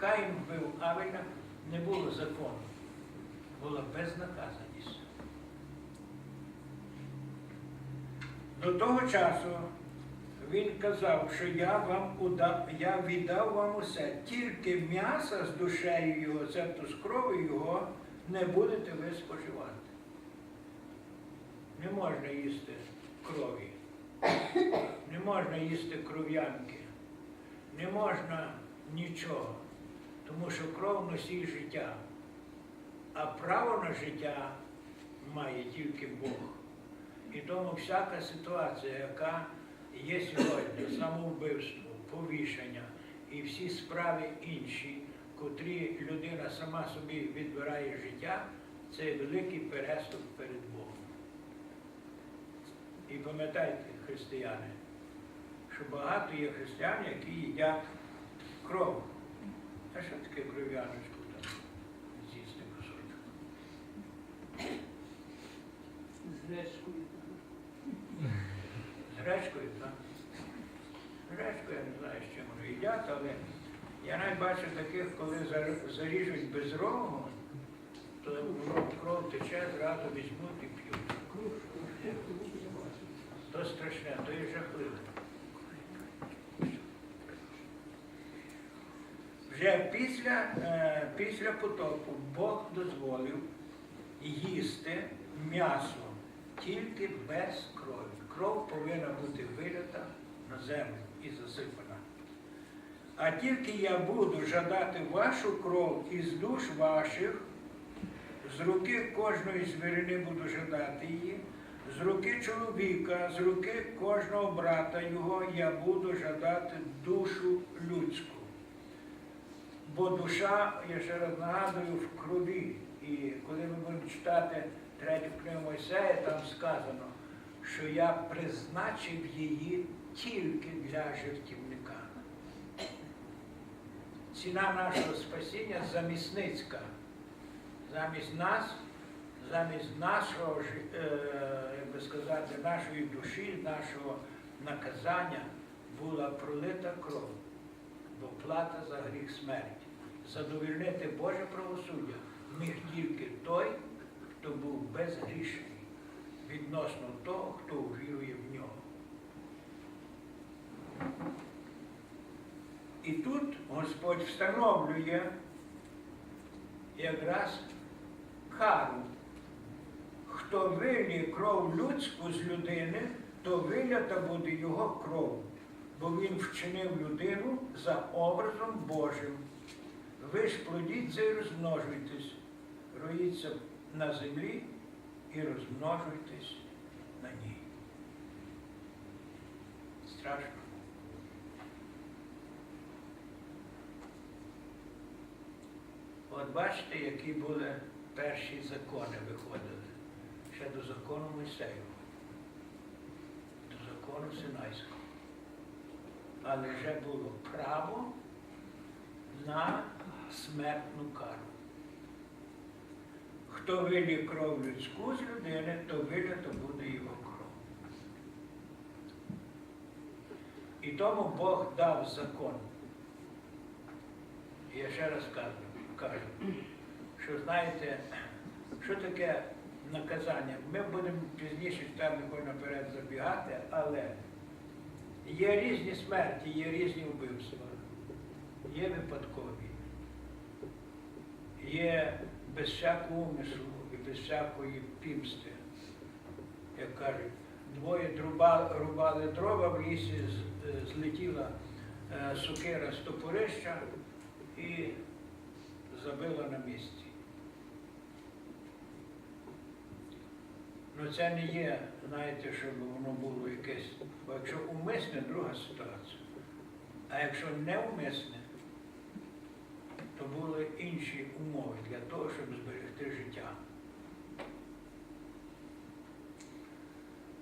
Каїн вбив Авеля, не було закону. Була безнаказаність. До того часу він казав, що я вам удав, я віддав вам усе, тільки м'яса з душею його, цебто з кров'ю його, не будете ви споживати. Не можна їсти крові, не можна їсти кров'янки, не можна нічого, тому що кров носій життя, а право на життя має тільки Бог. І тому всяка ситуація, яка є сьогодні, самовбивство, повішення і всі справи інші, котрі людина сама собі відбирає життя, це великий переступ перед Богом. І пам'ятайте, християни, що багато є християн, які їдять кров. А що таке кров'яночку там з'їсти кусочок? З гречкою. З гречкою, так? З гречкою я не знаю, з чим вони їдять, але я навіть бачу таких, коли заріжуть без рогу, то кров- тече, зразу візьмуть і п'ють. То страшне, то є жахливе. Вже після, е, після потопу Бог дозволив їсти м'ясо тільки без крові. Кров повинна бути вилята на землю і засипана. А тільки я буду жадати вашу кров із душ ваших, з руки кожної звірини буду жадати її, з руки чоловіка, з руки кожного брата його я буду жадати душу людську. Бо душа, я ще раз нагадую, в крові. І коли ми будемо читати третю книгу Мойсея, там сказано, що я призначив її тільки для жертівника. Ціна нашого спасіння замісницька. Замість нас, замість нашого, е, як би сказати, нашої душі, нашого наказання була пролита кров, бо плата за гріх смерті. Задовільнити Боже правосуддя міг тільки той, хто був безгрішний відносно того, хто вірує в нього. І тут Господь встановлює якраз кару. Хто вилє кров людську з людини, то вилята буде його кров, бо він вчинив людину за образом Божим. Ви ж плодіться і розмножуйтесь, роїться на землі і розмножуйтесь на ній. Страшно. От бачите, які були перші закони виходили ще до закону Мойсеєвого, до закону Синайського. Але вже було право на смертну кару. Хто вилє кров людську з людини, то вилято буде його кров. І тому Бог дав закон. Я ще раз кажу, що знаєте, що таке наказання. Ми будемо пізніше там не наперед забігати, але є різні смерті, є різні вбивства, є випадкові, є без всякого умислу і без всякої пімсти. Як кажуть, двоє друба, рубали дрова в лісі, е, злетіла е, сокира з топорища і забила на місці. Ну це не є, знаєте, щоб воно було якесь, бо якщо умисне, друга ситуація. А якщо не умисне, то були інші умови для того, щоб зберегти життя.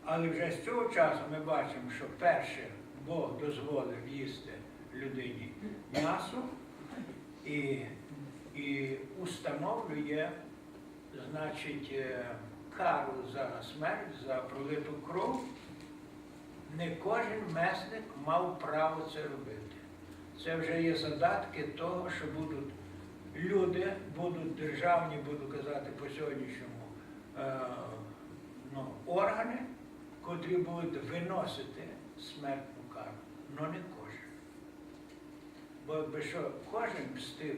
Але вже з цього часу ми бачимо, що перше Бог дозволив їсти людині м'ясо і, і установлює, значить, е, кару за смерть, за пролиту кров. Не кожен месник мав право це робити. Це вже є задатки того, що будуть люди, будуть державні, буду казати по сьогоднішньому, е, ну, органи, котрі будуть виносити смертну кару. але не кожен. Бо якби що кожен мстив,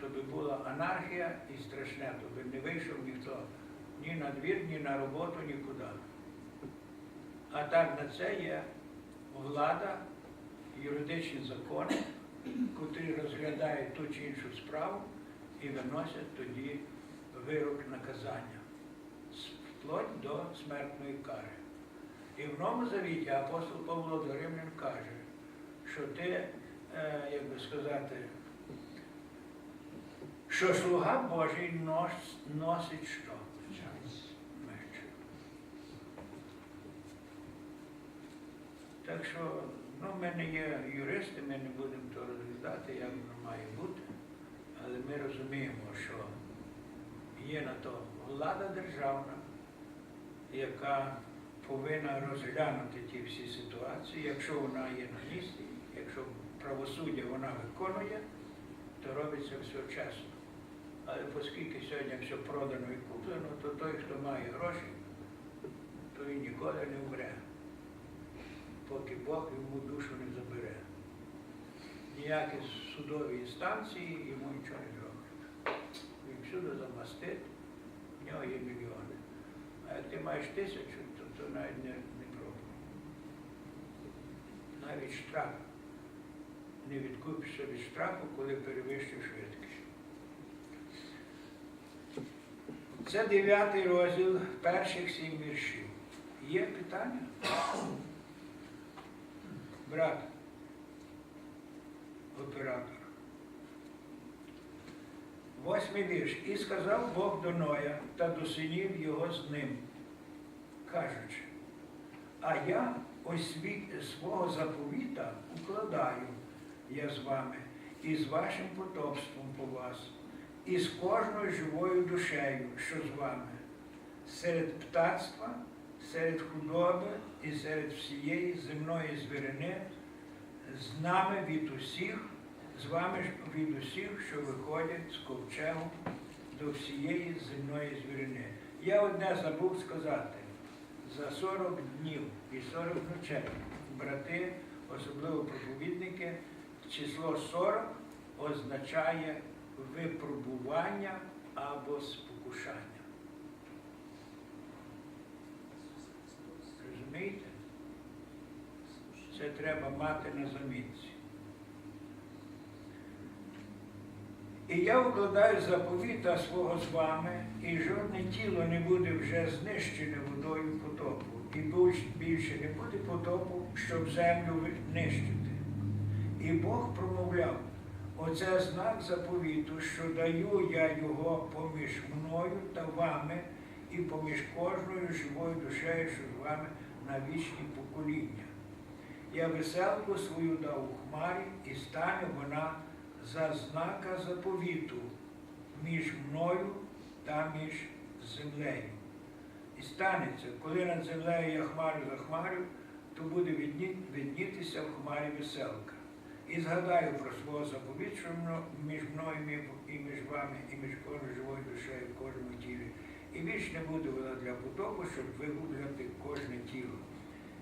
то би була анархія і страшне, то би не вийшов ніхто ні на двір, ні на роботу, нікуди. А так на це є влада, юридичні закони, котрі розглядають ту чи іншу справу і виносять тоді вирок наказання вплоть до смертної кари. І в Новому Завіті апостол Павло до Римлян каже, що ти, е, як би сказати, що слуга Божий нос- носить що? Так що, ну, в мене є юристи, ми не будемо то розглядати, як воно має бути, але ми розуміємо, що є на то влада державна, яка повинна розглянути ті всі ситуації, якщо вона є на місці, якщо правосуддя вона виконує, то робиться все чесно. Але оскільки сьогодні все продано і куплено, то той, хто має гроші, то він ніколи не вмре, поки Бог йому душу не забере. Ніякі судові інстанції йому нічого не зроблять. Він всюди замастить, в нього є мільйони. А як ти маєш тисячу, то, то навіть не, не пробуй. Навіть штраф. Не відкупишся від штрафу, коли перевищиш швидкість. Це дев'ятий розділ перших сім віршів. Є питання? Брат, оператор. Восьмий вірш. І сказав Бог до Ноя та до синів його з ним, кажучи, а я ось свого заповіта укладаю я з вами і з вашим потомством по вас, і з кожною живою душею, що з вами, серед птацтва, серед худоби і серед всієї земної звірини, з нами від усіх, з вами від усіх, що виходять з ковчегу до всієї земної звірини. Я одне забув сказати. За 40 днів і 40 ночей брати, особливо проповідники, число 40 означає випробування або спокушання. Розумієте? Це треба мати на замітці. І я укладаю заповіта свого з вами, і жодне тіло не буде вже знищене водою потопу, і більше не буде потопу, щоб землю нищити. І Бог промовляв, оце знак заповіту, що даю я його поміж мною та вами, і поміж кожною живою душею, що з вами на вічні покоління. Я веселку свою дав у хмарі, і стане вона за знака заповіту між мною та між землею. І станеться, коли над землею я хмарю за хмарю, то буде відні- віднітися в хмарі веселка. І згадаю про свого заповіт, що між мною і між вами, і між кожною живою душею в кожному тілі. І більш не буде вона для потоку, щоб вигубляти кожне тіло.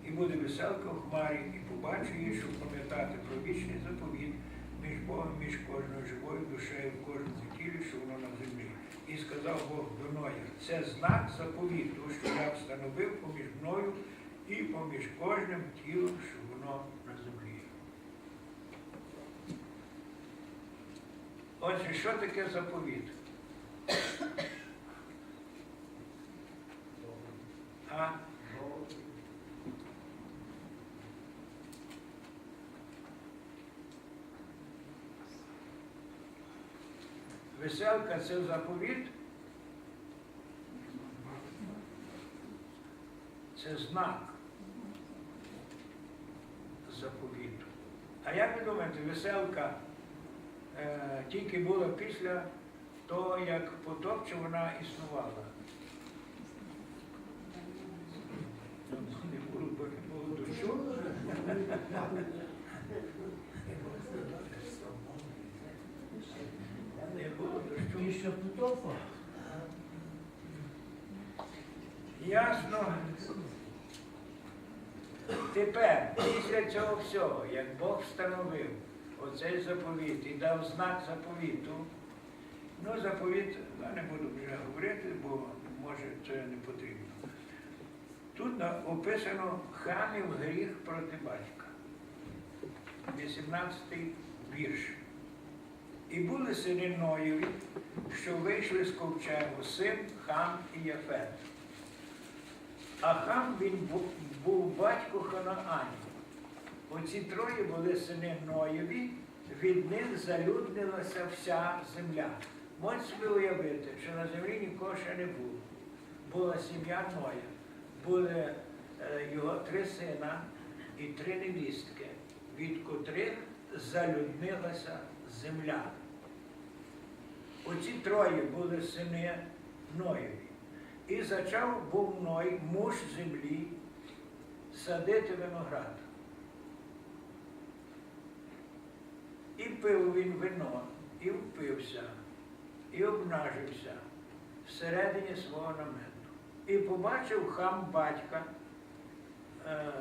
І буде веселка в хмарі, і побачу її, щоб пам'ятати про вічний заповіт між Богом, між кожною живою душею в кожному тілі, що воно на землі. І сказав Бог до Ноя, це знак заповіту, що я встановив поміж мною і поміж кожним тілом, що воно на землі. Отже, що таке заповіт? А? Веселка це заповіт. Це знак заповіту. А як ви думаєте, веселка е, тільки була після того, як потоп, чи вона існувала? Не було, бо не було дощу. після потопу. Ясно. Тепер, після цього всього, як Бог встановив оцей заповіт і дав знак заповіту, ну заповіт, я не буду вже говорити, бо може це не потрібно. Тут описано хамів гріх проти батька. 18 вірш. І були сини Ноєві, що вийшли з ковчегу, син, хам і Яфет. А хам він був батько Ханаанів. Оці троє були сини Ноєві, від них залюднилася вся земля. Можете собі уявити, що на землі нікого ще не було. Була сім'я Ноя, були е, його три сина і три невістки, від котрих залюднилася земля. Оці троє були сини Ноєві. І зачав був Ной, муж землі, садити виноград. І пив він вино, і впився, і обнажився всередині свого намету. І побачив хам батька, е,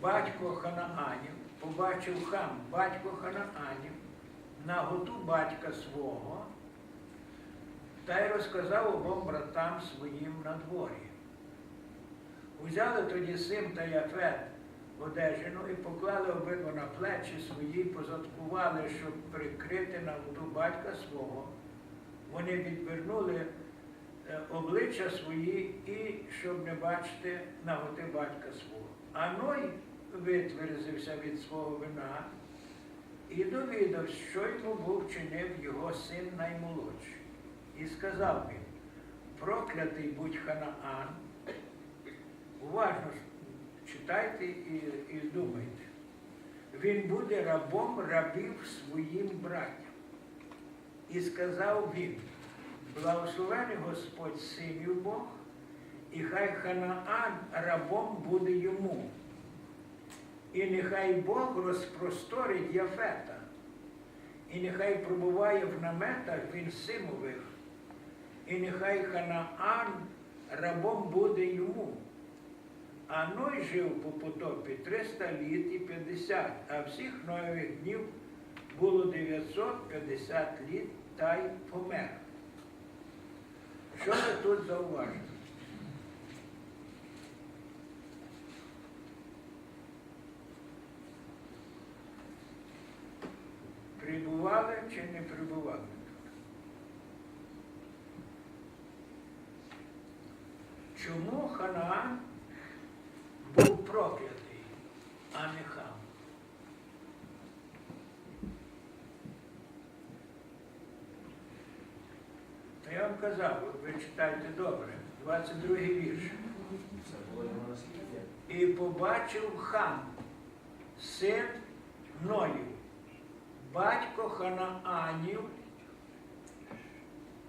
батько Ханаанів, побачив хам батько Ханаанів, наготу батька свого, та й розказав обом братам своїм на дворі. Узяли тоді сим та Яфет одежину і поклали обидва на плечі свої, позаткували, щоб прикрити наготу батька свого. Вони відвернули е, обличчя свої і щоб не бачити наготи батька свого. А Ной витверзився від свого вина і довідався, що йому був вчинив його син наймолодший. І сказав він, проклятий будь Ханаан, уважно читайте і, і думайте. Він буде рабом рабів своїм братям. І сказав він, благословений Господь синів Бог, і хай Ханаан рабом буде йому. І нехай Бог розпросторить Яфета, і нехай пробуває в наметах він симових, і нехай Ханаан рабом буде йому. А Ной жив по потопі 300 літ і 50, а всіх Ноєвих днів було 950 літ та й помер. Що ви тут зауважили? Прибували чи не прибували тут? Чому Ханаан був проклятий, а не хам? Та я вам казав, ви читайте добре, 22 вірш. Це було його насліддя. І побачив хам, син Ною, батько Ханаанів.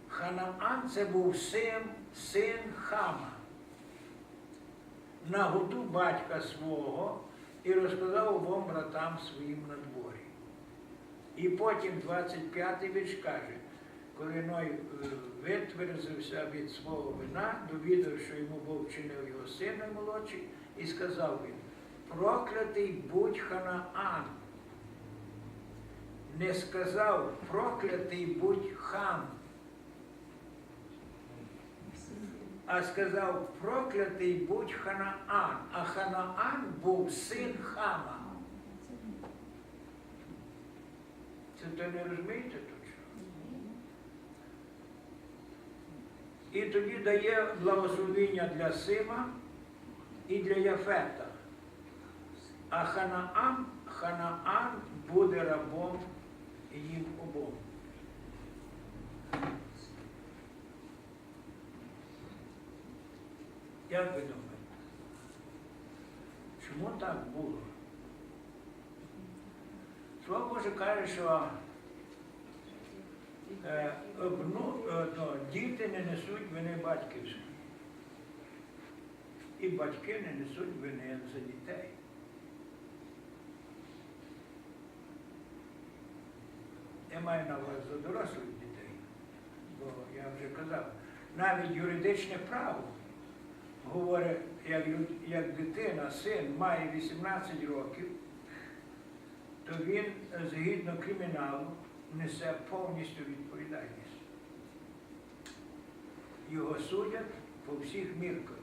Ханаан це був син, син Хама. Наготу батька свого і розказав обом братам своїм на дворі. І потім 25-й вірш каже, коли Ной е, витверзився від свого вина, довідав, що йому Бог вчинив його сина молодший, і сказав він, проклятий будь Ханаан. Не сказав, проклятий будь хам, а сказав, проклятий будь Ханаан, а Ханаан був син Хама. Це то не розумієте що? І тоді дає благословіння для Сима і для Яфета. А Ханаан, Ханаан буде рабом їм обом. Як ви думаєте? Чому так було? Слово Боже каже, що е, обну, е, то, діти не несуть вини батьківської. І батьки не несуть вини за дітей. Я маю на увазі за дорослих дітей. бо я вже казав, навіть юридичне право говорить, як, як дитина, син має 18 років, то він е, згідно криміналу несе повністю відповідальність. Його судять по всіх мірках,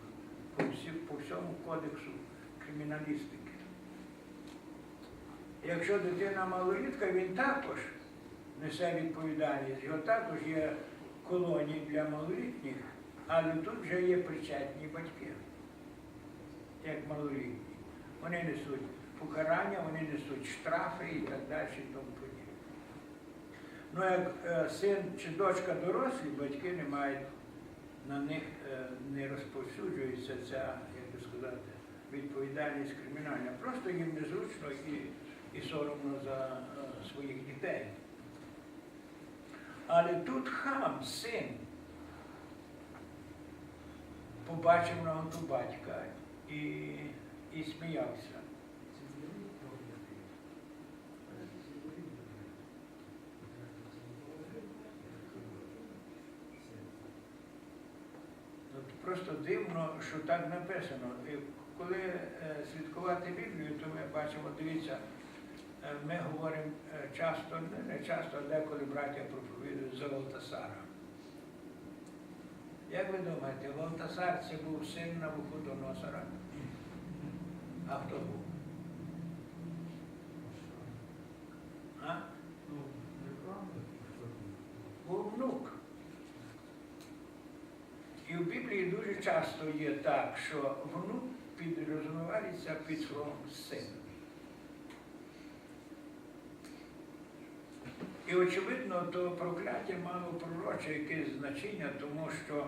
по, всі, по всьому кодексу криміналістики. Якщо дитина малолітка, він також несе відповідальність. Його також є колонії для малолітніх, але тут вже є причетні батьки, як малолітні. Вони несуть покарання, вони несуть штрафи і так далі, і тому подібне. Ну, як е, син чи дочка дорослі, батьки не мають, на них е, не розповсюджується ця, як би сказати, відповідальність кримінальна. Просто їм незручно і, і соромно за е, своїх дітей. Але тут хам, син, побачив на ноготу батька і, і сміявся. Просто дивно, що так написано. І коли е, слідкувати Біблію, то ми бачимо, дивіться, ми говоримо е, часто, не- не часто, а деколи браття проповідують за Валтасара. Як ви думаєте, Валтасар це був син Навуходоносора? А хто був? А? Був внук. І в Біблії дуже часто є так, що внук підрозумівається під словом син. І очевидно, то прокляття мало пророче якесь значення, тому що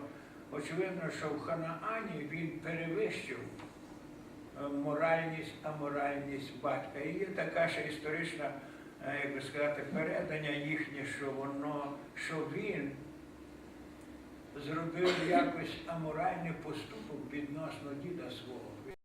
очевидно, що в Ханаані він перевищив е, моральність, аморальність батька. І є така ще історична, е, як би сказати, передання їхнє, що воно, що він зробив якось аморальний поступок відносно діда свого.